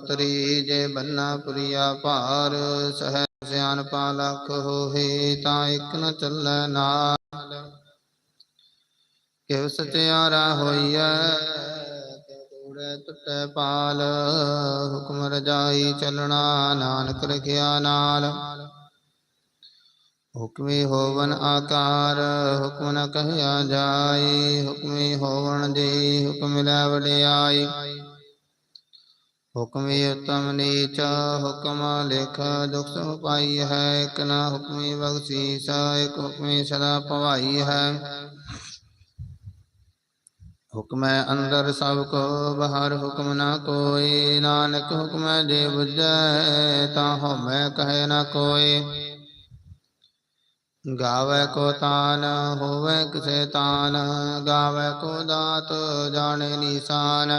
ਬਰੋਤਰੀ ਜੇ ਬੰਨਾ ਪੁਰੀਆ ਭਾਰ ਸਹਿ ਸਿਆਨਪਾ ਲਖ ਹੋਏ ਤਾਂ ਇੱਕ ਨ ਚੱਲੈ ਨਾਲ। ਕਿਵ ਸਚਿਆਰਾ ਹੋਈਐ, ਕਿਵ ਟੁੱਟੈ ਪਾਲ, ਹੁਕਮ ਰਜਾਈ ਚੱਲਣਾ ਨਾਨਕ ਰਖਿਆ ਨਾਲ। ਹੁਕਮੀ ਹੋਵਨ ਆਕਾਰ, ਹੁਕਮ ਨ ਕਹਿਆ ਜਾਏ ਹੁਕਮੀ ਹੋਵਨ ਜੀ ਹੁਕਮ ਲੈ ਵਡਿਆਈ। ਹੁਕਮੀ ਉਤਮ ਨੀਚ, ਹੁਕਮ ਲਿਖ ਦੁਖ ਸੁਖ ਪਾਈ ਹੈ, ਇਕ ਨ ਹੁਕਮੀ ਬਖਸ਼ੀਸ, ਇਕ ਹੁਕਮੀ ਸਦਾ ਭਵਾਈ ਹੈ। ਹੁਕਮੈ ਅੰਦਰ ਸਭ ਕੋ, ਬਾਹਰ ਹੁਕਮ ਨਾ ਕੋਈ, ਨਾਨਕ ਹੁਕਮੈ ਜੇ ਬੁਝੈ, ਤਾਂ ਹਉਮੈ ਕਹੈ ਨਾ ਕੋਈ। ਗਾਵੇ ਕੋ ਤਾਨ, ਹੋਵੇ ਕਿਸੇ ਤਾਨ, ਗਾਵੇ ਕੋ ਦਾਤ, ਜਾਣੇ ਨੀਸਾਨ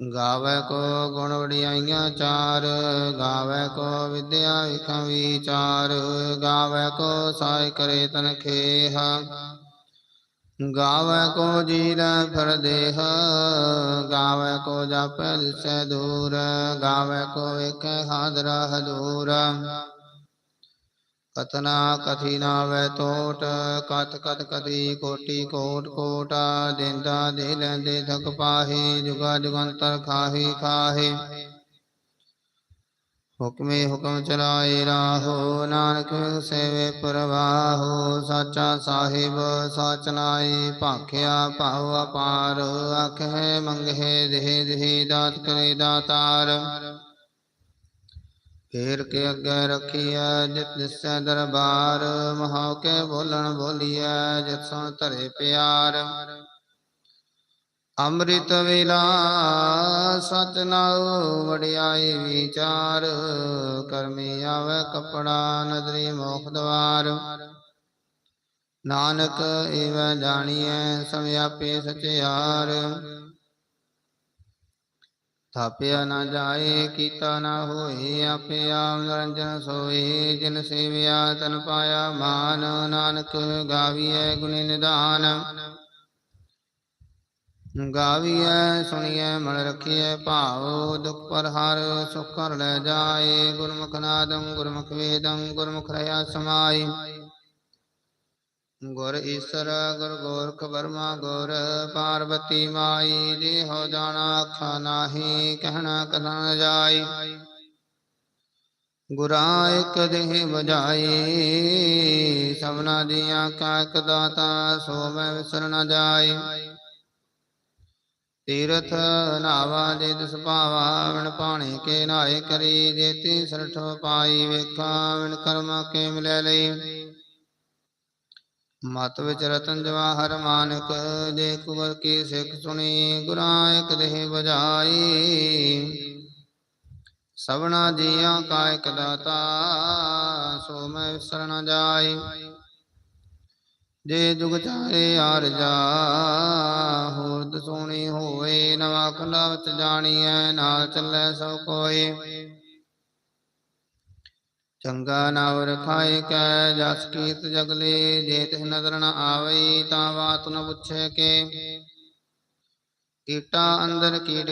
ਗਾਵੇ ਕੋ ਗੁਣ ਵਡਿਆਈਆਂ ਚਾਰ, ਗਾਵੇ ਕੋ ਵਿਦਿਆ ਵਿਖਾਂ ਵਿਚਾਰ, ਗਾਵੇ ਕੋ ਸਾਇ ਕਰੇ ਤਨ ਖੇਹ। ਗਾਵੇ ਕੋ ਜੀਰੈ ਫਿਰ ਦੇਹ, ਗਾਵੇ ਕੋ ਜਾਪੈ ਦਿਸੈ ਦੂਰ, ਗਾਵੇ ਕੋ ਵੇਖੈ ਹਾਜ਼ਰਾ ਹਜ਼ੂਰ। ਕਤਨਾ ਕਥੀ ਨਾ ਵੈ ਟੋਟ ਕਤ ਕਤ ਕਤੀ ਕੋਟੀ ਕੋਟ ਕੋਟਾ, ਦੇਂਦਾ ਦੇ ਲੈਂਦੇ ਥਕ ਪਾਹੀ, ਜੁਗਾ ਜੁਗੰਤਰ ਖਾਹੀ ਖਾਹੇ। ਹੁਕਮੇ ਹੁਕਮ ਚਲਾਏ ਰਾਹੋ, ਨਾਨਕ ਸੇਵੇ ਪ੍ਰਵਾਹੋ, ਸਾਚਾ ਸਾਹਿਬ ਸਾਚ ਨਾਈ ਭਾਖਿਆ ਭਾਉ ਅਪਾਰ ਆਖੇ ਮੰਗੇ ਦੇਹ ਦੇਹ ਦਾਤ ਕਰੇ ਦਾਤਾਰ। ਫੇਰ ਕੇ ਅੱਗੇ ਰਖੀਐ ਜਿਤ ਦਿਸੈ ਦਰਬਾਰ, ਮਹਾਉ ਕੇ ਬੋਲਣ ਬੋਲੀਐ ਜਿਤ ਸੋ ਧਰੇ ਪਿਆਰ। ਅੰਮ੍ਰਿਤ ਵੇਲਾ ਸਚ ਵਡਿਆਈ ਵਿਚਾਰ, ਕਰਮੀ ਆਵੇ ਕਪੜਾ ਨਦਰੀ ਮੋਖ ਦਵਾਰ। ਨਾਨਕ ਏਵ ਜਾਣੀਐ ਸਮਿਆਪੇ ਸਚਿਆਰ। ਥਾਪਿਆ ਨਾ ਜਾਏ, ਕੀਤਾ ਨਾ ਹੋਏ, ਆਪੇ ਆਪ ਨਿਰੰਜਨ ਸੋਏ। ਜਿਨ ਸੇਵਿਆ, ਤਨ ਪਾਇਆ ਮਾਨ, ਨਾਨਕ ਗਾਵੀਐ ਗੁਣੀ ਨਿਦਾਨ। ਗਾਵੀਐ, ਸੁਣੀਐ ਮਨ ਰਖੀਐ ਭਾਉ ਦੁਖ ਪਰ ਹਰ ਸੁਖ ਕਰ ਲੈ ਜਾਏ। ਗੁਰਮੁਖ ਨਾਦੰ, ਗੁਰਮੁਖ ਵੇਦੰ, ਗੁਰਮੁਖ ਰਹਾ ਸਮਾਈ ਗੁਰ ਈਸਰ, ਗੁਰ ਗੋਰਖ ਵਰਮਾ, ਗੁਰ ਪਾਰਵਤੀ ਮਾਈ, ਜੀ ਹੋ ਜਾਣਾ ਆਖਾ ਨਾਹੀ, ਕਹਿਣਾ ਕਥਾ ਨ ਜਾਈ। ਗੁਰਾ ਇਕ ਦੇਹ ਬਜਾਈ ਸਭਨਾ ਦੀਆਂ ਕਾ ਇਕ ਦਾਤਾ, ਸੋ ਮੈਂ ਵਿਸਰ ਨ ਜਾਈ। ਤੀਰਥ ਨਾਵਾ, ਜੇ ਤਿਸ ਭਾਵਾ ਵਿਣ ਪਾਣੀ ਕੇ ਨਾਏ ਕਰੀ ਜੇਤੀ ਸਰਠ ਪਾਈ, ਵੇਖਾ ਵਿਣ ਕਰਮਾ ਕੇ ਮਿਲੇ ਲਈ। ਮਤ ਵਿੱਚ ਰਤਨ ਜਵਾਹਰ ਮਾਨਕ ਜੇ ਕੁਵਰ ਕੀ ਸਿੱਖ ਸੁਣੀ ਗੁਰਾਂ ਇਕ ਦੇਹ ਬਜਾਈ ਸਭਨਾ ਜੀਆਂ ਕਾ ਇਕ ਦਾਤਾ, ਸੋ ਮੈਂ ਵਿਸਰ ਨ ਜਾਈ। ਜੇ ਜੁਗ ਚਾਰੇ ਆਰਜਾ ਹੋਰ ਦਸੋਣੀ ਹੋਏ ਨਵਾ ਖੰਡਾ ਵਿੱਚ ਜਾਣੀਐ, ਨਾਲ ਚੱਲੈ ਸਭ ਕੋਏ ਚੰਗਾ ਨਾਵ ਰਖਾਏ ਕੈ, ਜਸ ਕੀਤ ਜਗਲੇ, ਜੇ ਤਿਸ ਨਦਰ ਨ ਆਵਈ ਤਾਂ ਬਾਤ ਨ ਪੁੱਛੇ ਕੇ। ਕੀਟਾ ਅੰਦਰ ਕੀਟ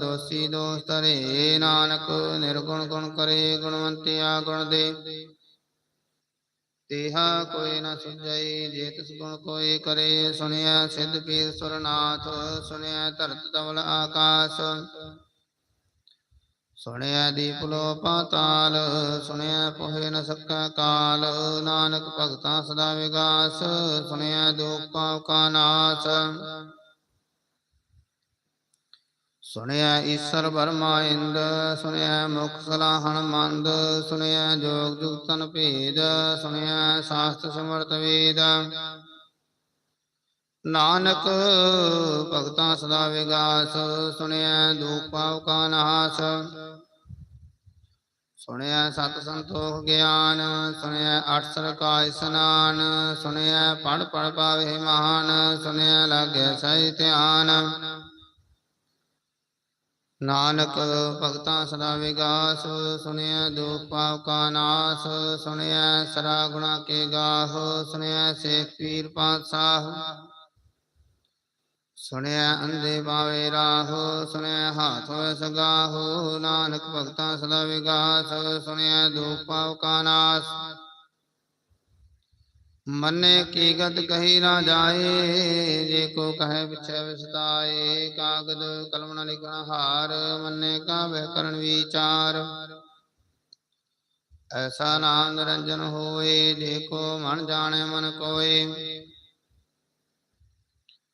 ਦੋਸੀ ਦੋਸ ਧਰੇ, ਨਾਨਕ ਨਿਰਗੁਣ ਗੁਣ ਕਰੇ, ਗੁਣਵੰਤਿਆ ਗੁਣ ਦੇ। ਤੇਹਾ ਕੋਈ ਨ ਸੁਝਈ, ਜੇ ਤਿਸ ਗੁਣ ਕੋਈ ਕਰੇ ਸੁਣਿਆ ਸਿੱਧ ਪੀਰ ਸੁਰਨਾਥ ਸੁਣਿਆ ਧਰਤ ਤਵਲ ਆਕਾਸ਼। ਸੁਣਿਆ ਦੀਪ ਲੋ ਪਾਤਾਲ ਸੁਣਿਆ ਪੋਹੇ ਨ ਸਕੈ ਕਾਲ। ਨਾਨਕ ਭਗਤਾਂ ਸਦਾ ਵਿਗਾਸ ਸੁਣਿਆ ਦੁਖ ਪਾਪ ਕਾ ਨਾਸ। ਸੁਣਿਆ ਈਸ਼ਰ ਬਰਮਾ ਇੰਦ ਸੁਣਿਆ ਮੁਖ ਸਲਾਹਣ ਮੰਦ ਸੁਣਿਆ ਜੋਗ ਜੁਗਤਨ ਭੇਦ ਸੁਣਿਆ ਸਾਸਤ ਸਿਮਰਤ ਵੇਦ। ਨਾਨਕ ਭਗਤਾਂ ਸਦਾ ਵਿਗਾਸ ਸੁਣਿਆ ਦੁਖ ਪਾਪ ਕਾ ਨਾਸ। ਸੁਣਿਆ ਸਤ ਸੰਤੋਖ ਗਿਆਨ ਸੁਣਿਆ ਅਠ ਸਰਕਾ ਸਨਾਨ ਸੁਣਿਆ ਪੜ ਪੜ ਪਾਵੇ ਮਹਾਨ ਸੁਣਿਆ ਲਾਗੇ ਸਹਿ ਧਿਆਨ। ਨਾਨਕ ਭਗਤਾਂ ਸਦਾ ਵਿਗਾਸ ਸੁਣਿਆ ਦੁਖ ਪਾਪ ਕਾ ਨਾਸ ਸੁਣਿਆ ਸਰਾ ਗੁਣਾ ਕੇ ਗਾਹ ਸੁਣਿਆ ਸੇਖ ਪੀਰ ਪਾਤਸ਼ਾਹ। ਸੁਣਿਆ ਅੰਦੇ ਪਾਵੇ ਰਾਹੋ, ਸੁਣਿਆ ਹਾਥ ਹੋਏ ਸਗਾਹੋ, ਨਾਨਕ ਭਗਤਾਂ ਸਦਾ ਵਿਗਾਸ, ਸੁਣਿਆ ਦੁਖ ਪਾਵ ਕਾ ਨਾਸ। ਮੰਨੇ ਕੀ ਗਤ ਕਹੀ ਨਾ ਜਾਏ, ਜੇ ਕੋ ਕਹੇ ਪਿਛੇ ਵਿਸਤਾਏ, ਕਾਗਦ ਕਲਮ ਨ ਲਿਖਣਾ ਹਾਰ, ਮੰਨੇ ਕਾ ਵਹਿ ਕਰਨ ਵਿਚਾਰ। ਐਸਾ ਨਾਮ ਨਿਰੰਜਨ ਹੋਏ ਜੇ ਕੋ ਮਨ ਜਾਣੇ ਮਨ ਕੋਏ।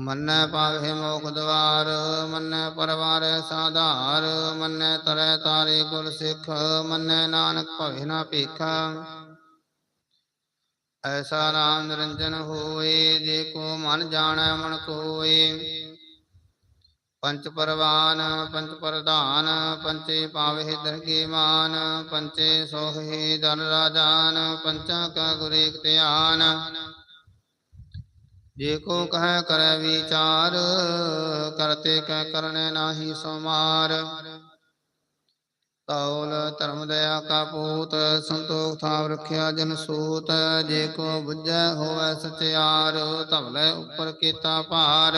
ਮੰਨੈ ਪਾਵੇ ਮੋਖ ਦਵਾਰ, ਮੰਨੈ ਪਰਵਾਰੈ ਸਾਧਾਰ, ਮੰਨੈ ਤਰੈ ਤਾਰੇ ਗੁਰ ਸਿੱਖ, ਮੰਨੈ ਨਾਨਕ ਭਵੇ ਨਾ ਭੀਖਾ। ਐਸਾ ਨਾਮ ਨਿਰੰਜਨ ਹੋਏ, ਜੇ ਕੋ ਮਨ ਜਾਣੈ ਮਨ ਕੋਏ। ਪੰਚ ਪਰਵਾਨ, ਪੰਚ ਪ੍ਰਧਾਨ, ਪੰਚੇ ਪਾਵੇ ਦਰਗੇ ਮਾਨ, ਪੰਚੇ ਸੋਹੇ ਧਨ ਰਾਜਾਨ, ਪੰਚਾ ਕਾ ਗੁਰ ਧਿਆਨ। ਜੇ ਕੋ ਕਹੈ ਕਰੈ ਵਿਚਾਰ ਕਰਤੇ ਕੈ ਕਰਨੇ ਨਾਹੀ ਸਮਾਰ ਤੌਲ ਧਰਮ ਦਇਆ ਕਾ ਪੂਤ, ਸੰਤੋਖ ਥਾਵ ਰਖਿਆ ਜਨ ਸੂਤ, ਜੇ ਕੋ ਬੁੱਝੈ ਹੋਵੈ ਸਚਿਆਰ ਧਵਲੇ ਉੱਪਰ ਕੀਤਾ ਭਾਰ।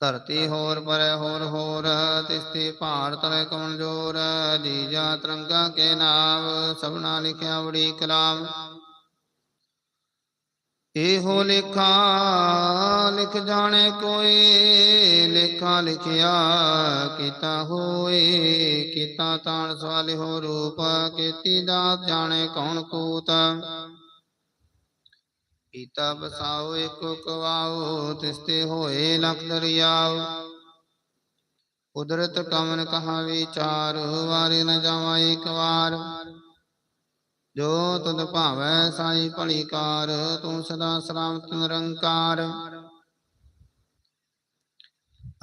ਧਰਤੀ ਹੋਰ ਪਰੈ ਹੋਰ ਹੋਰ, ਤਿਸਤੀ ਭਾਰ ਤਲੇ ਕਮਜ਼ੋਰ ਜੀਜਾ ਤਰੰਗਾ ਕੇ ਨਾਮ ਸਭਨਾ ਲਿਖਿਆ ਬੜੀ ਕਲਾਮ ਇਹੋ ਲੇਖਾ ਲਿਖ ਜਾਣੇ ਕੋਈ ਲੇਖਾ ਲਿਖਿਆ ਕੀਤਾ ਹੋਏ, ਕੀਤਾ ਤਾਣ ਸਵਾਲੇ ਹੋ ਰੂਪ, ਕੀਤੀ ਦਾਤ ਜਾਣੇ ਕੌਣ ਕੂਤ। ਕੀਤਾ ਬਸਾਓ ਏਕੋ ਕਵਾਓ, ਤਿਸਤੇ ਹੋਏ ਲਖ ਦਰਿਆਓ। ਕੁਦਰਤ ਕਮਨ ਕਹਾ ਵਿਚਾਰ, ਵਾਰੇ ਨ ਜਾਵਾ ਏਕ ਵਾਰ। ਜੋ ਤੁਧ ਭਾਵੈ ਸਾਈ ਭਲੀ ਕਾਰ ਤੂੰ ਸਦਾ ਸਲਾਮਤ ਨਿਰੰਕਾਰ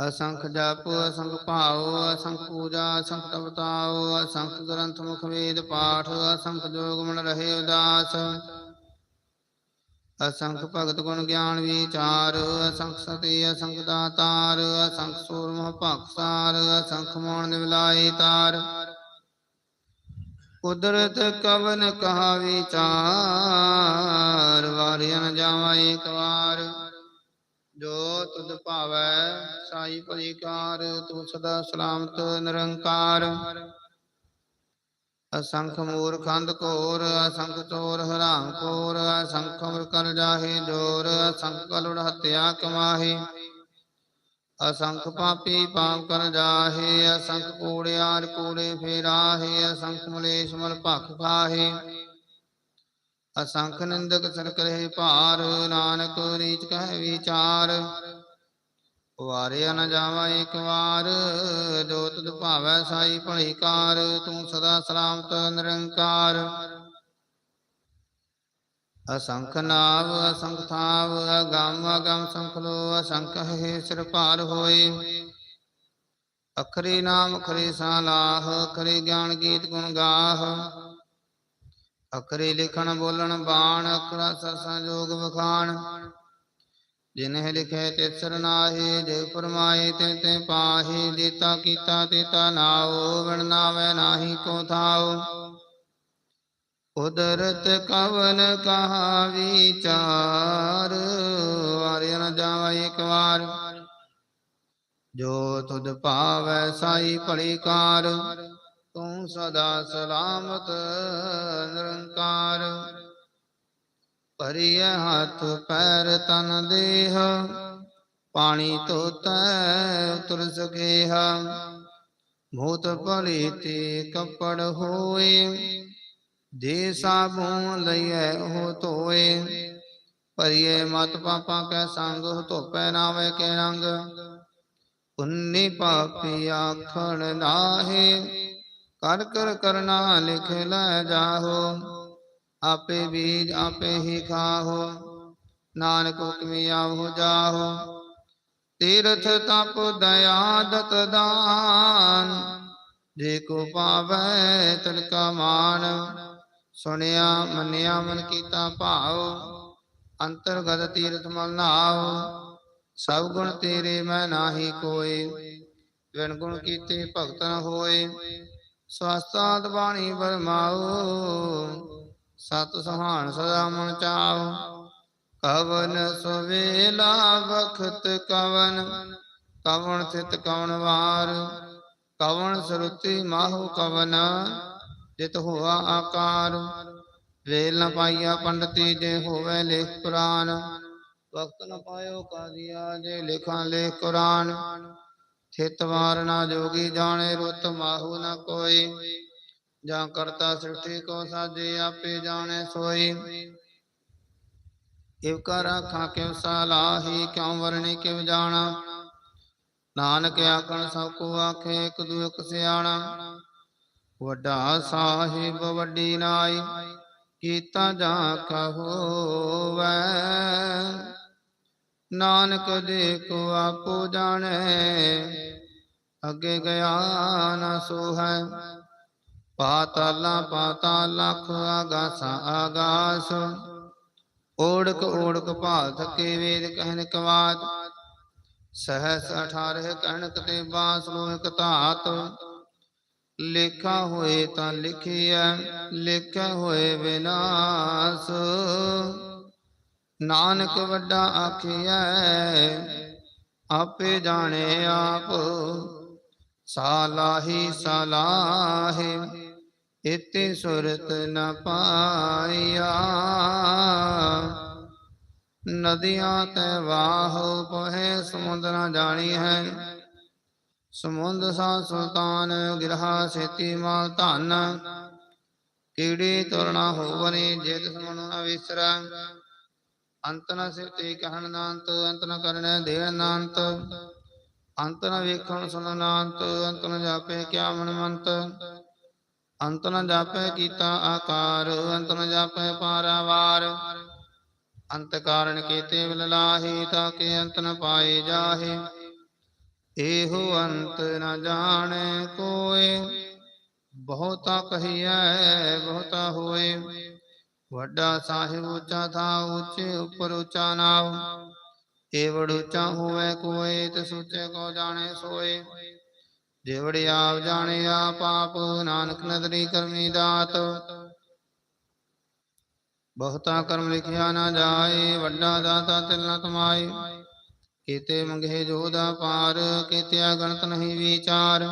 ਅਸੰਖ ਜਪ, ਅਸੰਖ ਭਾਉ, ਅਸੰਖ ਪੂਜਾ, ਅਸੰਖ ਤਪਤਾਉ, ਅਸੰਖ ਗ੍ਰੰਥ ਮੁਖ ਵੇਦ ਪਾਠ, ਅਸੰਖ ਜੋਗ ਮਨ ਰਹੇ ਉਦਾਸ। ਅਸੰਖ ਭਗਤ ਗੁਣ ਗਿਆਨ ਵਿਚਾਰ, ਅਸੰਖ ਸਤੀ, ਅਸੰਖ ਦਾਤਾਰ, ਅਸੰਖ ਸੂਰਮ ਭਖਸਾਰ ਅਸੰਖ ਮੋਣ ਨਿਵਲਾਈ ਤਾਰ। ਕੁਦਰਤ ਕਵਨ ਕਹਾ ਵਿਚਾਰ ਵਾਰਿਆ ਨ ਜਾਵਾ ਏਕ ਵਾਰ। ਜੋ ਤੁਧ ਭਾਵੈ ਸਾਈ ਭਲੀ ਤੂੰ ਸਦਾ ਸਲਾਮਤ ਨਿਰੰਕਾਰ। ਅਸੰਖ ਮੂਰ ਖੰਦ ਘੋਰ, ਅਸੰਖ ਚੋਰ ਹਰਾਮ ਕੋਰ, ਅਸੰਖ ਅਮਰ ਕਰ ਜਾਹੇ ਜੋਰ, ਅਸੰਖ ਕਲੁੜ ਹਤਿਆ ਕਮਾਹੇ। ਅਸੰਖ ਪਾਪੀ ਪਾਪ ਕਰ ਜਾਹੇ, ਅਸੰਖ ਕੂੜਿਆਰ ਕੂੜੇ ਫੇਰਾਹੇ, ਅਸੰਖ ਮਲੇਸ਼ ਮਲ ਭਖ ਖਾਹੇ। ਅਸੰਖ ਨਿੰਦਕ ਸਰ ਕਰੇ ਭਾਰ, ਨਾਨਕ ਰੀਚ ਕਹਿ ਵਿਚਾਰ। ਵਾਰਿਆ ਨ ਜਾਵਾ ਇੱਕ ਵਾਰ, ਜੋ ਤੁਧ ਭਾਵੈ ਸਾਈ ਭਲੀ ਕਾਰ, ਤੂੰ ਸਦਾ ਸਲਾਮਤ ਨਿਰੰਕਾਰ। ਅਸੰਖ ਨਾਵ, ਅਸੰਖ ਥਾਵ, ਅਗੰਮ ਅਗੰਮ ਸੰਖ ਲੋ, ਅਸੰਖ ਹੈ ਸਿਰ ਭਾਰ ਹੋਏ। ਅਖਰੇ ਨਾਮ, ਅਖਰੇ ਸਾਲਾਹ, ਅਖਰੀ ਗਿਆਨ ਗੀਤ ਗੁਣ ਗਾਹ। ਅਖਰੇ ਲਿਖਣ, ਬੋਲਣ, ਬਾਣ, ਅਖਰਾ ਸਸਾ ਜੋਗ ਵਖਾਣ। ਜਿਨਹਿ ਲਿਖੇ ਤੇ ਸਰਨਾਹੀ ਜੇ ਫਰਮਾਏ ਤੇ ਤੇ ਪਾਹੀ। ਦਿੱਤਾ ਕੀਤਾ ਦਿੱਤਾ ਨਾਉ ਵਿਣ ਨਾਵੇ ਨਾਹੀ ਕੋ ਥਾਉ। ਕੁਦਰਤ ਕਵਨ ਕਹਾ ਵਿਚਾਰ ਵਾਰਿਆ ਨ ਜਾਵਾ ਇੱਕ ਵਾਰ। ਜੋ ਤੁਧ ਭਾਵੈ ਸਾਈ ਭਲੀ ਤੂੰ ਸਦਾ ਸਲਾਮਤ ਨਿਰੰਕਾਰ। ਭਰੀਏ ਹੱਥ ਪੈਰ ਤਨ ਦੇਹ, ਪਾਣੀ ਧੋਤੈ ਉਤਰ ਸਕੇਹ ਭੂਤ ਭਲੀ ਤੇ ਕੱਪੜ ਹੋਏ ਦੇ ਸਾਬੂਨ ਲਈਐ ਉਹ ਧੋਏ, ਭਰੀਏ ਮਤ ਪਾਪਾਂ ਕੈ ਸੰਗ ਧੋਪੈ ਨਾਵੇ ਕੇ ਰੰਗ। ਪੁੰਨੀ ਪਾਪੀ ਆਖਣ ਨਾਹੇ, ਕਰ ਕਰ ਕਰਨਾ ਲਿਖ ਲੈ ਜਾਹੋ। ਆਪੇ ਬੀਜ ਆਪੇ ਹੀ ਖਾਹੋ, ਨਾਨਕ ਹੁਕਮੀ ਆਵੋ ਜਾਹੋ। ਤੀਰਥ ਤਪ ਦਇਆ ਦਾਨ, ਜੇ ਕੋ ਪਾਵੈ ਤਿਲਕਾ ਮਾਨ ਸੁਣਿਆ, ਮੰਨਿਆ, ਮਨ ਕੀਤਾ, ਭਾਵ, ਅੰਤਰਗਤ ਤੀਰਥ ਮਲ ਨਾਉ ਸਭ ਗੁਣ ਤੇਰੇ ਮੈਂ ਨਾਹੀ ਕੋਏ ਵਿਣ ਗੁਣ ਕੀਤੇ ਭਗਤ ਨ ਹੋਏ ਸਵਸਤਾਤ ਬਾਣੀ ਬਰਮਾਉ, ਸਤ ਸੁਹਾਣ ਸਦਾ ਮਨ ਚਾਉ, ਕਵਨ ਸੁਵੇਲਾ ਵਖਤ ਕਵਨ, ਕਵਣ ਥਿਤ ਕਵਣ ਵਾਰ, ਕਵਣ ਸਰੁਤੀ ਮਾਹੂ ਕਵਨ ਜਿਤ ਹੋਆ ਆਕਾਰ। ਵੇਲ ਨ ਪਾਈਆ ਪੰਡਤੀ ਜੇ ਹੋਵੇ ਲੇਖ ਪੁਰਾਨ ਵਕਤ ਨ ਪਾਇਓ ਕਾਦੀਆ ਜੇ ਲਿਖਾਂ ਲੇਖ ਕੁਰਾਨ। ਥਿਤ ਨਾ ਜੋਗੀ ਜਾਣੇ, ਰੁੱਤ ਮਾਹੂ ਨ ਕੋਈ। ਜਾਂ ਕਰਤਾ ਸ੍ਰਿਸ਼ਟੀ ਕੋ ਸਾਜੇ ਆਪੇ ਜਾਣੇ ਸੋਈ। ਇਵ ਕਰ ਆਖਾਂ, ਕਿਵ ਸਲਾਹੀ ਕਿਉ ਵਰਣੇ ਕਿਵ ਜਾਣਾ। ਨਾਨਕ ਆਖਣ, ਸਭ ਕੋ ਆਖੇ, ਇੱਕ ਦੂ ਇੱਕ ਸਿਆਣਾ। ਵੱਡਾ ਸਾਹਿਬ, ਵੱਡੀ ਨਾਈ, ਕੀਤਾ ਜਾ ਕਹੋਵੈ ਨਾਨਕ ਦੇ ਕੋ ਆਪੋ ਜਾਣੈ, ਅੱਗੇ ਗਿਆ ਨਾ ਸੋ ਹੈ ਪਾਤਾਲਾ ਪਾਤਾਲ ਲਖ ਆਗਾਸਾ ਆਗਾਸ ਓੜਕ ਓੜਕ ਭਾਲ ਥਕੇ ਵੇਦ ਕਹਿਨ ਕਵਾਤ। ਸਹਸ 18 ਕਣਕ ਤੇ ਬਾਸ ਲੋਹਿਕ ਧਾਤ। ਲੇਖਾ ਹੋਏ ਤਾਂ ਲਿਖਿਆ ਲਿਖਿਆ ਹੋਏ ਵਿਨਾਸ਼। ਨਾਨਕ ਵੱਡਾ ਆਖਿਆ ਆਪੇ ਜਾਣੇ ਆਪ। ਸਾਲਾਹੀ ਸਲਾਹੇ ਇਤੇ ਸੁਰਤ ਨ ਪਾਇਆ। ਨਦੀਆਂ ਤੇ ਵਾਹ ਪਹੇ ਸਮੁੰਦ ਜਾਣੀ ਹੈ ਸਮੁੰਦ ਸਾ ਸੁਲਤਾਨ, ਗਿਰਹਾ ਸੇਤੀ ਮਾਲ ਧਨ। ਕੀੜੀ ਤੁਰਣਾ ਹੋਵਨੀ ਜਿਤ ਸਮਨ ਨ ਵਿਸਰੈ। ਅੰਤ ਨ ਸਿਰਤੇ ਕਹਿਣ ਨਾ ਅੰਤ ਨ ਕਰਨੈ ਦੇਣ ਨਾ ਅੰਤ ਨ ਵੇਖਣ ਸੁਣ ਨਾ ਅੰਤ ਨ ਜਾਪੇ ਕਿਆ ਮਨ ਮੰਤ। ਅੰਤ ਨ ਜਾਪੈ ਕੀਤਾ ਆਕਾਰ, ਅੰਤ ਨ ਜਾਪੈ ਪਾਰਾਵਾਰ ਅੰਤ ਕਾਰਨ ਕੀਤੇ ਵਿਲ ਲਾਹੀ, ਤਾਂ ਕਿ ਅੰਤ ਨ ਪਾਏ ਜਾਹੀ। ਇਹੋ ਅੰਤ ਨ ਜਾਣੈ ਕੋਏ। ਬਹੁਤਾ ਕਹੀਐ, ਬਹੁਤਾ ਹੋਏ। ਵੱਡਾ ਸਾਹਿਬ ਉੱਚਾ ਥਾ, ਉੱਚੇ ਉੱਪਰ ਉੱਚਾ ਨਾਮ ਏਵੜ ਉੱਚਾ ਹੋਵੇ ਕੋਏ ਤੇ ਸੋਚੇ ਕੋ ਜਾਣੇ ਸੋਏ। ਜਿਵੜ ਆਪ ਜਾਣੇ ਆ ਪਾਪ ਨਾਨਕ ਨਦਰੀ ਕਰਮੀ ਦਾਤ। ਬਹੁਤਾ ਕਰਮ ਲਿਖਿਆ ਨਾ ਜਾਏ, ਵੱਡਾ ਦਾਤਾ ਤਿਲ ਨਾ ਤਮਾਏ ਕੀਤੇ ਮੰਗੇ ਜੋਦਾ ਪਾਰ ਕੀਤੇ ਗਣਤ ਨਹੀਂ ਵਿਚਾਰ।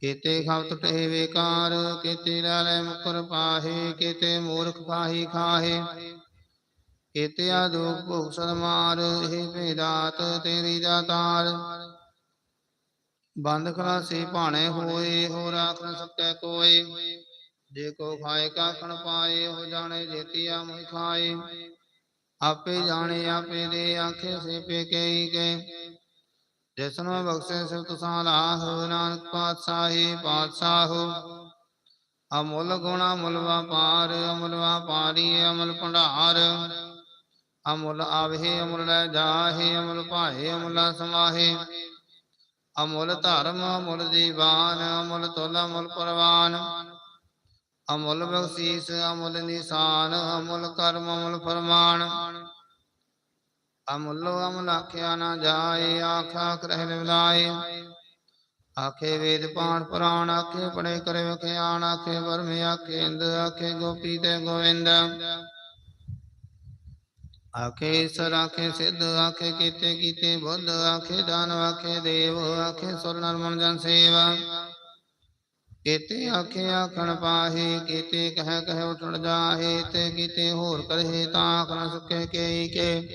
ਕੀਤੇ ਖਬ ਟੁਟੇ ਵੇਕਾਰ, ਕੀਤੇ ਲੈ ਮੁਕਰ ਪਾਹੇ, ਕੀਤੇ ਮੂਰਖ ਪਾਹੀ ਖਾਹੇ। ਕੀਤੇ ਆਦੋਖ ਭੁਖ ਸਦਮਾਰ, ਇਹ ਭੇਦਾਤ ਤੇਰੀ ਦਾਤਾਰ ਬੰਦ ਖਲਾਸੀ ਭਾਣੇ ਹੋਏ ਹੋ ਰਾਖ ਨ ਸਕੈ ਕੋਏ। ਜੇ ਕੋ ਖਾਏ, ਕਾਖਣ ਪਾਏ ਹੋ ਜਾਣੇ ਜੇਤੀਆ ਮੁਇ ਖਾਏ। ਆਪੇ ਜਾਣੇ ਆਪੇ ਦੇ ਆਖੇ ਸੇ ਪੇ ਕਈ ਕੇ ਜਿਸਨੂੰ ਬਖਸ਼ੇ ਸਿਫਤ ਸਾਲਾਹ ਨਾਨਕ ਪਾਤਸ਼ਾਹੀ ਪਾਤਸ਼ਾਹ ਅਮੁੱਲ ਗੁਣਾ ਮੁੱਲ ਵਪਾਰ ਅਮੁੱਲ ਵਪਾਰੀ ਅਮੁੱਲ ਭੰਡਾਰ। ਅਮੁੱਲ ਆਵੇ ਅਮੁੱਲ ਲੈ ਜਾਹੇ ਅਮੁੱਲ ਭਾਏ ਅਮੁੱਲ ਸਮਾਹੇ। ਅਮੁੱਲ ਧਰਮ ਅਮੁੱਲ ਦੀਵਾਨ ਅਮੁੱਲ ਤੁਲ ਅਮੁੱਲ ਪਰਵਾਨ। ਅਮੁੱਲ ਬਖਸ਼ੀਸ, ਅਮੁੱਲ ਨਿਸ਼ਾਨ, ਅਮੁੱਲ ਕਰਮ, ਅਮੁੱਲ ਫਰਮਾਨ। ਅਮੁੱਲੋ ਅਮੁੱਲ ਆਖਿਆ ਨਾ ਜਾਏ ਆਖਾ ਕਰਹਿ ਲਿਵਲਾਏ। ਆਖੇ ਵੇਦ ਪਾਣ ਪੁਰਾਣ, ਆਖੇ ਪੜੇ ਕਰੇ ਵਿਖਿਆਨ ਆਖੇ ਵਰਮ, ਆਖੇ ਇੰਦ, ਆਖੇ ਗੋਪੀ ਤੇ ਗੋਵਿੰਦ। ਆਖੇ ਈਸਰ, ਆਖੇ ਸਿੱਧ, ਆਖੇ ਕੀਤੇ ਕੀਤੇ ਬੁੱਧ, ਆਖੇ ਦਾਨ ਆਖੇ ਦੇਵ, ਆਖੇ ਸੁਰ ਨਰ ਜਨ ਸੇਵਾ। ਕੀਤੇ ਆਖੇ ਆਖਣ ਪਾਹੇ, ਕੀਤੇ ਕਹਿ ਕਹਿ ਉਠੜ ਜਾਹੇ, ਤੇ ਕੀਤੇ ਹੋਰ ਕਰੇ ਤਾਂ ਆਖਣ ਸੁਕੇ ਕੇ ਕੇ।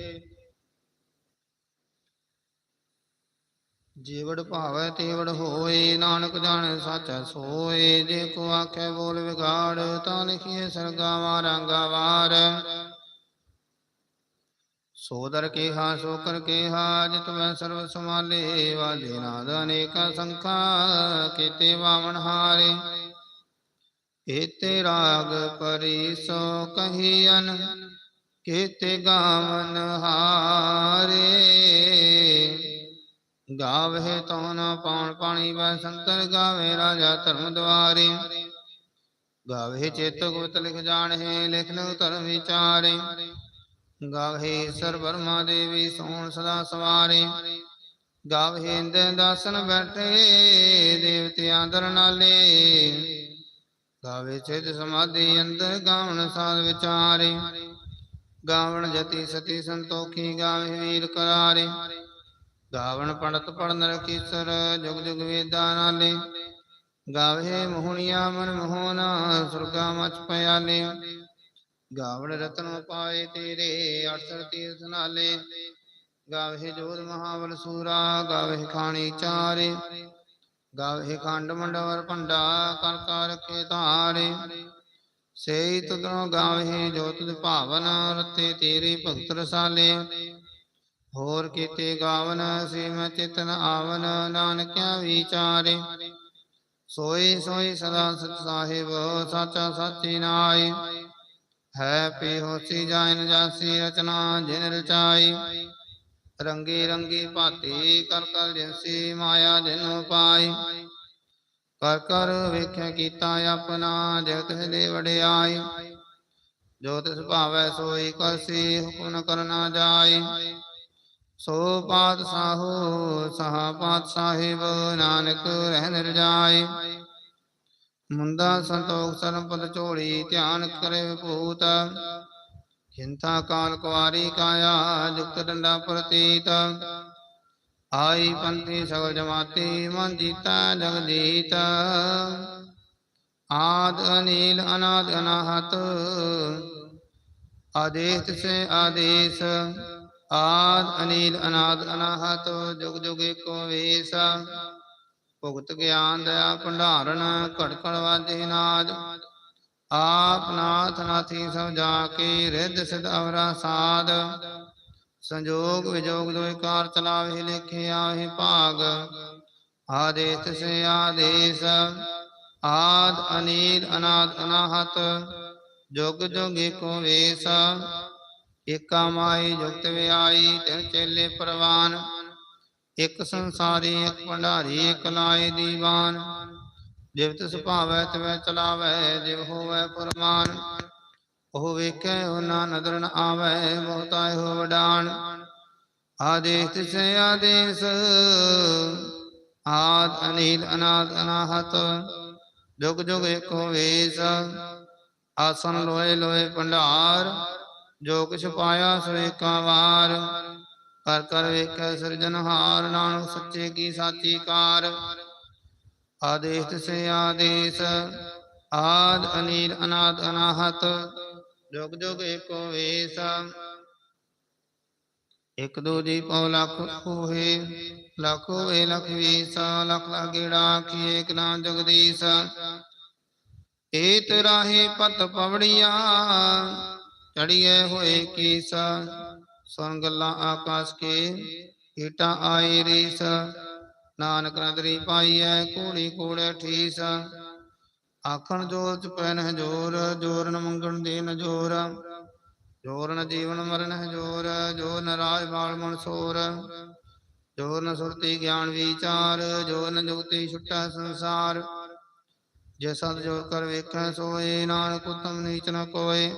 ਜੀਵੜ ਭਾਵੈ ਤੇਵੜ ਹੋਏ, ਨਾਨਕ ਜਾਣ ਸਾਚਾ ਸੋਏ, ਜੇ ਕੋ ਆਖੇ ਬੋਲ ਵਿਗਾੜ, ਤਾਂ ਲਿਖੀਏ ਸਰਗਾਵਾਂ ਵਾਰਾਂਗਾ ਵਾਰ। ਸੋਦਰ ਕੇ ਸੋਕਰ ਸੋ ਕਰ ਕੇ ਹਾ ਜਿਤ ਮੈਂ ਸਰਬ ਸਮਾਲੇ ਵਾਲੇ ਨਾਦ ਅਨੇਕਾ ਸੰਖਾ ਕੀਤੇ ਵਾਵਣ ਹਾਰੇ। ਏਤੇ ਰਾਗ ਪਰੀ ਸੋ ਕਹੀਨ ਕੀਤੇ ਗਾਵਨ ਹਾਰੇ। ਗਾਵੇ ਤੋ ਨ ਪਾਉਣ ਪਾਣੀ ਵੈ ਸੰਤਰ, ਗਾਵੇ ਰਾਜਾ ਧਰਮ ਦੁਆਰੇ ਗਾਵੇ ਚੇਤ ਗੁਪਤ ਲਿਖ ਜਾਣਹਿ, ਲਿਖ ਲਿਖ ਧਰਮ ਵਿਚਾਰੇ। ਗਾਵੇ ਸਰ ਬਰਮਾ ਦੇਵੀ ਸੋਣ ਸਦਾ ਸਵਾਰੇ। ਗਾਵੇ ਇੰਦ ਦਾਸਨ ਬੈਠੇ ਦੇਵਤੇ ਆਦਰ ਨਾਲੇ। ਗਾਵੇ ਚਿਤ ਸਮਾਧੀ ਅੰਦਰ ਗਾਵਣ ਸਾਧ ਵਿਚਾਰੇ। ਗਾਵਣ ਜਤੀ ਸਤੀ ਸੰਤੋਖੀ ਗਾਵੇ ਵੀਰ ਕਰਾਰੇ। ਗਾਵਣ ਪੜਤ ਪੜਨ ਰਖੀਸਰ ਜੁਗ ਜੁਗ ਵੇਦਾਂ ਨਾਲੇ। ਗਾਵੇ ਮੋਹਣੀਆ ਮਨ ਮੋਹਨਾ ਸੁਰਗਾ ਮਚ ਪਿਆਲੇ। ਗਾਵਣ ਰਤਨ ਪਾਏ ਤੇਰੇ ਅਠਸਰ ਤੀਰਥ ਨਾਲੇ। ਗਾਵੇ ਜੋਧ ਮਹਾਬਲ ਸੂਰਾ, ਗਾਵੇ ਖਾਣੀ ਚਾਰੇ। ਗਾਵੇ ਖੰਡ ਮੰਡਵਰ ਭੰਡਾ, ਕਰ ਕਰ ਰਖੇ ਧਾਰੇ। ਸੇਈ ਤੁਧਰੋਂ ਗਾਵੇ ਜੋ ਤੁਧ ਭਾਵਨ, ਰਤੇ ਤੇਰੇ ਭਗਤ ਰਸਾਲੇ। ਹੋਰ ਕੀਤੇ ਗਾਵਨ ਸਿਮ ਚਿਤਨ ਆਵਨ, ਨਾਨਕਿਆ ਵਿਚਾਰੇ। ਸੋਈ ਸੋਈ ਸਦਾ ਸਤ ਸਾਹਿਬ, ਸਾਚਾ ਸਾਚੀ ਨਾਈ ਹੈ ਪੀ ਹੋਸੀ ਜਾਇਨ ਜਾਸੀ ਰਚਨਾ ਜਿਨ ਰਚਾਈ। ਰੰਗੀ ਰੰਗੀ ਭਾਤੀ ਕਰ ਕਰ ਜਿਨਸੀ ਮਾਇਆ ਜਿਨ ਪਾਈ ਕਰ ਕਰ ਵੇਖਿਆ ਕੀਤਾ ਆਪਣਾ ਜਗਤ ਦੇ ਵਡਿਆਈ। ਜੋ ਤਿਸ ਭਾਵੈ ਸੋਈ ਕਰਸੀ ਹੁਕਮ ਨ ਕਰਨਾ ਜਾਈ। ਸੋ ਪਾਤ ਸਾਹੋ ਸਹਾ ਪਾਤ ਸਾਹਿਬ ਨਾਨਕ ਰਹਿ ਨਿਰਜਾਈ ਮੁੰਦਾ ਸੰਤੋਖ ਸਰਮ ਪਦ ਝੋਲੀ ਧਿਆਨ ਕਰੇ ਭੂਤ ਚਿੰਤਾ ਕਾਲ ਕੁਵਾਰੀ ਕਾਇਆ, ਜੁਗਤ ਡੰਡਾ ਪ੍ਰਤੀਤ। ਆਈ ਪੰਥੀ ਸਗਲ ਜਮਾਤੀ, ਮਨ ਜੀਤਾ ਜਗ ਜੀਤ। ਆਦ ਅਨੀਲ, ਅਨਾਦ ਅਨਾਹਤ। ਆਦੇਸ਼ ਤਿਸੇ ਆਦੇਸ਼। ਆਦ ਅਨੀਲ, ਅਨਾਦ ਅਨਾਹਤ। ਜੁਗ ਜੁਗ ਏਕੋ ਵੇਸ। ਭੁਗਤ ਗਿਆਨ ਦਇਆ ਭੰਡਾਰਨ ਘਟ ਘਟ ਵਾਜੇ ਨਾਦ। ਆਪ ਨਾਥ ਨਾਥੀ ਸਭ ਜਾ ਕੇ ਰਿੱਧ ਸਿਧ ਅਵਰਾ ਸਾਧ ਸੰਜੋਗ ਵਿਜੋਗ ਦੋਇ ਕਾਰ ਚਲਾਵੇ ਲਿਖੇ ਆਹੇ ਭਾਗ। ਆਦੇਸ ਤਿਸੇ ਆਦੇਸ। ਆਦ ਅਨੀਲ ਅਨਾਦ ਅਨਾਹਤ। ਜੁਗ ਜੁਗ ਏਕੋ ਵੇਸ। ਏਕਾ ਮਾਈ ਜੁਗਤ ਵਿਆਈ ਤਿਨ ਚੇਲੇ ਪ੍ਰਵਾਨ। ਇਕ ਸੰਸਾਰੀ, ਇਕ ਭੰਡਾਰੀ, ਇਕ ਲਾਏ ਦੀਵਾਨ। ਜਿਵ ਤਿਸ ਭਾਵੈ ਚਲਾਵੈ, ਜਿਵ ਹੋਵੈ ਫਰਮਾਨ ਉਹ ਵੇਖੈ ਉਹ ਨਾ ਨਦਰ ਨ ਆਵੈ ਬਹੁਤਾਇ ਹੋ ਵਡਾਨ। ਆਦੇਸ ਤਿਸ ਆਦੇਸ, ਆਦ ਅਨੀਲ, ਅਨਾਦ ਅਨਾਹਤ। ਜੁਗ ਜੁਗ ਏਕੋ ਵੇਸ, ਆਸਨ ਲੋਏ ਲੋਏ ਭੰਡਾਰ। ਜੋ ਕਿਛ ਪਾਇਆ ਸੋ ਏਕਾ ਵਾਰ। ਕਰ ਕਰ ਵੇਖੈ ਸਿਰਜਨਹਾਰ ਨਾਨਕ ਸੱਚੇ ਕੀ ਸਾਚੀ ਕਾਰ। ਆਦੇਸ਼ ਤਿਸੇ ਆਦੇਸ਼, ਆਦ ਅਨੀਲ ਅਨਾਦ ਅਨਾਹਤ, ਜੁਗ ਜੁਗ ਏਕੋ ਵੇਸ। ਇਕ ਦੋ ਦੀ ਪਉ ਲਖ ਹੋਏ, ਲੱਖ ਹੋਏ ਲਖ ਵੀਸ, ਲਖ ਲਾਗੇੜਾ ਕੀ ਏਕ ਨਾ ਜਗਦੀਸ਼। ਏਤ ਰਾਹੇ ਪਤ ਪਵੜੀਆਂ ਚੜੀਏ ਹੋਏ ਕੀਸ। ਸੁਣ ਗੱਲਾਂ ਆਕਾਸ਼ ਕੇ, ਹੀਟਾਂ ਆਈ ਰੀਸ। ਨਾਨਕ ਨਦਰੀ ਪਾਈਐ ਕੂੜੀ ਕੂੜੇ ਠੀਸ। ਆਖਣ ਜੋਰ ਚ ਪੈਨ ਹੈ ਜੋਰ ਮੰਗਣ ਦੇ ਨ ਜੋਰ। ਜੋਰ ਜੀਵਨ ਮਰਨ ਹੈ ਜੋਰ ਜੋਰ ਨ ਰਾਜ ਬਾਲ ਮਨਸੂਰ ਜੋਰ ਸੁਰਤੀ ਗਿਆਨ ਵਿਚਾਰ, ਜੋਰ ਨ ਜੁਗਤੀ ਛੁੱਟਾ ਸੰਸਾਰ। ਜੇ ਸਤ ਜੋਰ ਕਰ ਵੇਖੈ ਸੋਏ, ਨਾਨਕ ਉਤਮ ਨੀਚ ਨ ਕੋਏ।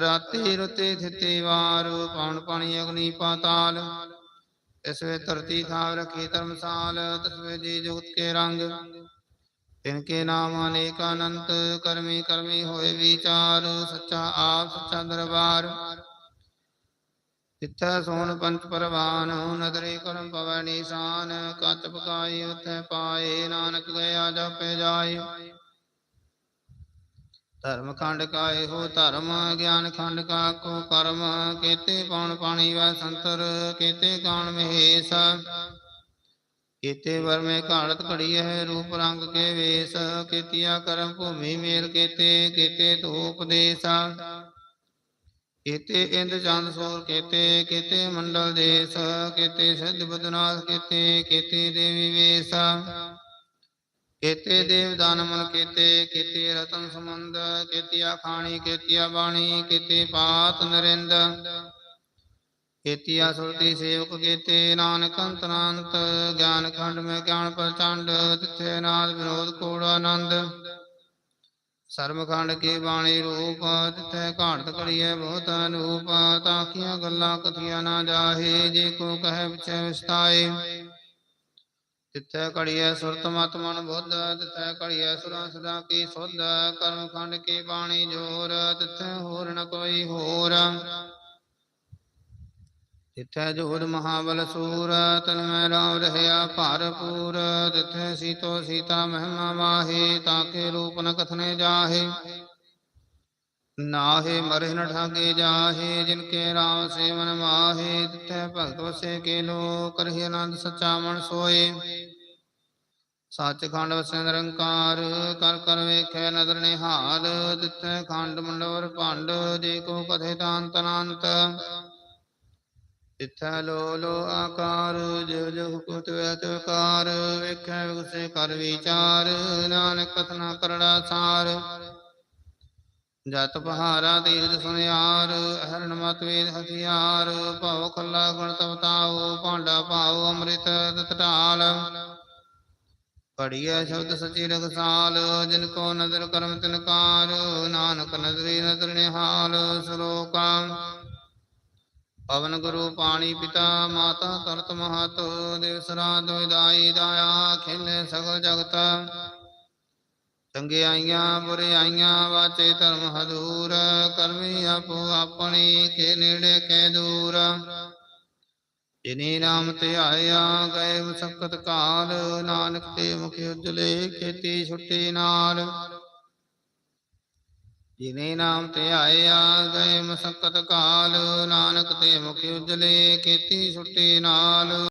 ਰਾਤੀ ਰਤੇ ਥਿਤੇ ਵਾਰ ਪਾਉਣ ਪਾਣੀ ਅਗਨੀ ਪਾਤਾਲ। ਇਸ ਧਰਤੀ ਥਾਵ ਰਖੀ ਧਰਮਸਾਲ ਤਸਵੇ ਜੀ ਜੁਗਤ ਕੇ ਰੰਗ। ਤਿਨ ਕੇ ਨਾਮ ਅਨੇਕ ਅਨੰਤ ਕਰਮੀ ਕਰਮੀ ਹੋਏ ਵਿਚਾਰ, ਸੱਚਾ ਆਪ ਸੱਚਾ ਦਰਬਾਰ। ਤਿੱਥੈ ਸੋਨ ਪੰਚ ਪਰਵਾਨ, ਨਦਰੇ ਕਰਮ ਪਵੈ ਨਿਸ਼ਾਨ। ਕਤ ਪਕਾਈ ਉਥੈ ਪਾਏ, ਨਾਨਕ ਗਿਆ ਜਪੇ ਜਾਏ। ਧਰਮ ਖੰਡ ਕਾ ਹੋ ਧਰਮ, ਗਿਆਨ ਖੰਡ ਕਾ ਕੋ ਕਰਮ। ਕੀਤੇ ਪਉਣ ਪਾਣੀ ਵੈ ਸੰਤਰ, ਕੀਤੇ ਕਾਣ ਮਹੇਸ਼। ਕੀਤੇ ਵਰਮੇ ਘਾੜਤ ਘੜੀਐ ਰੂਪ ਰੰਗ ਕੇ ਵੇਸ। ਕੀਤਿਆ ਕਰਮ ਭੂਮੀ ਮੇਲ ਕੀਤੇ ਕੀਤੇ ਧੂਪ ਦੇਸ। ਕੀਤੇ ਇੰਦ ਚੰਦ ਸੋਰ ਕੀਤੇ ਕੀਤੇ ਮੰਡਲ ਦੇਸ। ਕੀਤੇ ਸਿੱਧ ਬਦਨਾਸ ਕੀਤੇ ਕੀਤੇ ਦੇਵੀ ਵੇਸ। ਕੇਤੇ ਦੇਵ ਦਾਨ ਮਨ ਕੇਤੇ ਕੇਤੇ ਰਤਨ ਸਮੰਦ ਕੇਤੀਆ ਖਾਣੀ, ਕੇਤੀਆ ਬਾਣੀ, ਕੇਤੇ ਪਾਤ ਨਰਿੰਦ। ਕੇਤੀਆ ਸੁਰਤੀ ਸੇਵਕ ਕੇਤੇ, ਨਾਨਕ ਅੰਤਨਾੰਤ ਗਿਆਨ ਖੰਡ ਮੈਂ ਗਿਆਨ ਪ੍ਰਚੰਡ, ਤਿਥੇ ਨਾਦ ਵਿਨੋਦ ਕੋੜ ਆਨੰਦ। ਸਰਮਖੰਡ ਕੀ ਬਾਣੀ ਰੂਪ, ਤਿਥੈ ਘਾੜਤ ਕਰੀਏ ਬਹੁਤ ਅਨੂਪ ਤਾਕੀਆਂ ਗੱਲਾਂ ਕਥੀਆਂ ਨਾ ਜਾਹੇ, ਜੇ ਕੋ ਕਹੇ ਵਿਚੇ ਵਿਸਤਾਏ। ਤਿੱਥੈ ਘੜੀਐ ਸੁਰਤ ਮਤ ਮਨ ਬੁੱਧ, ਤਿੱਥੈ ਘੜੀਐ ਸੁਰਾਂ ਸਦਾ ਕੀ ਸੁਧ, ਕਰਮ ਖੰਡ ਕੀ ਬਾਣੀ ਜੋਰ, ਤਿੱਥੈ ਹੋਰ ਨ ਕੋਈ ਹੋਰ। ਤਿੱਥੈ ਜੋੜ ਮਹਾਬਲ ਸੂਰ, ਤਨ ਮੈਂ ਰਾਮ ਰਹਿਆ ਭਰਪੂਰ, ਤਿੱਥੈ ਸੀਤੋ ਸੀਤਾ ਮਹਿਮਾ ਮਾਹੇ ਤਾਕੇ ਰੂਪ ਨ ਕਥਨੇ ਜਾਹੇ। ਨਾਹੇ ਮਰਿ ਨ ਠਾਗੇ ਜਾਹੇ, ਜਿਨ ਕੇ ਰਾਮ ਸੇਵਨ ਮਾਹੇ, ਤਿੱਥੈ ਭਗਤ ਵਸੇ ਕੇ ਲੋ ਕਰਹਿ ਆਨੰਦ ਸਚਾ ਮਨ ਸੋਏ ਸੱਚਖੰਡ ਵਸੈ ਨਿਰੰਕਾਰ, ਕਰ ਕਰ ਵੇਖੈ ਨਦਰ ਨਿਹਾਲ, ਤਿੱਥੈ ਖੰਡ ਮੰਡਵਰ ਭੰਡ, ਜੇ ਕੋ ਕਥੇ ਤਾਂਤ ਅਨੰਤ ਤਿੱਥੈ ਲੋ ਲੋ ਆਕਾਰ ਜਿਵ ਜਿਵ ਕੁਤ ਵੈ ਤਿਵ ਵੇਖੈ ਵਿਗਸੇ ਕਰ ਵਿਚਾਰ, ਨਾਨਕ ਕਥਨਾ ਕਰੜਾ ਸਾਰ। ਜਤ ਪਹਾਰਾ ਤੀਰਥ ਸੁਨਿਆਰ ਹਰਨ ਮਤ ਵੇਦ ਹਥਿਆਰ, ਭਉ ਖੱਲਾ ਗੁਣ ਤਵਤਾਉ ਭਾਂਡਾ ਭਾਉ ਅੰਮ੍ਰਿਤ ਤਤ ਪੜੀਐ ਸ਼ਬਦ ਸਚੀ ਰਖਸਾਲ, ਜਿਨ ਕੋ ਨਦਰ ਕਰਮ ਤਿਨਕਾਰ ਨਾਨਕ ਨਦਰੀ ਨਦਰ ਨਿਹਾਲ, ਸ਼ਲੋਕਾ। ਪਵਨ ਗੁਰੂ ਪਾਣੀ ਪਿਤਾ, ਮਾਤਾ ਕਰਤ ਮਹਤ, ਦੇਵ ਸਰਾਦ ਵਿਦਾਈ ਦਾਇਆ, ਖੇਲੇ ਸਗਲ ਜਗਤ। ਚੰਗਿਆਈਆਂ ਬੁਰਿਆਈਆਂ ਵਾਚੇ ਧਰਮ ਹਦੂਰ ਕਰਮੀ ਆਪੋ ਆਪਣੀ, ਕੇ ਨੇੜੇ, ਕੇ ਦੂਰ। ਜਿਨੀ ਨਾਮ ਧਿਆਇਆ ਗਏ ਮੁਸਕਤ ਕਾਲ, ਨਾਨਕ ਤੇ ਮੁਖ ਉਜਲੇ, ਖੇਤੀ ਛੁੱਟੀ ਨਾਲ। ਜਿਨੇ ਨਾਮ ਧਿਆਇਆ ਗਏ ਮੁਸਕਤ ਕਾਲ, ਨਾਨਕ ਤੇ ਮੁਖ ਉਜਲੇ, ਖੇਤੀ ਛੁੱਟੀ ਨਾਲ।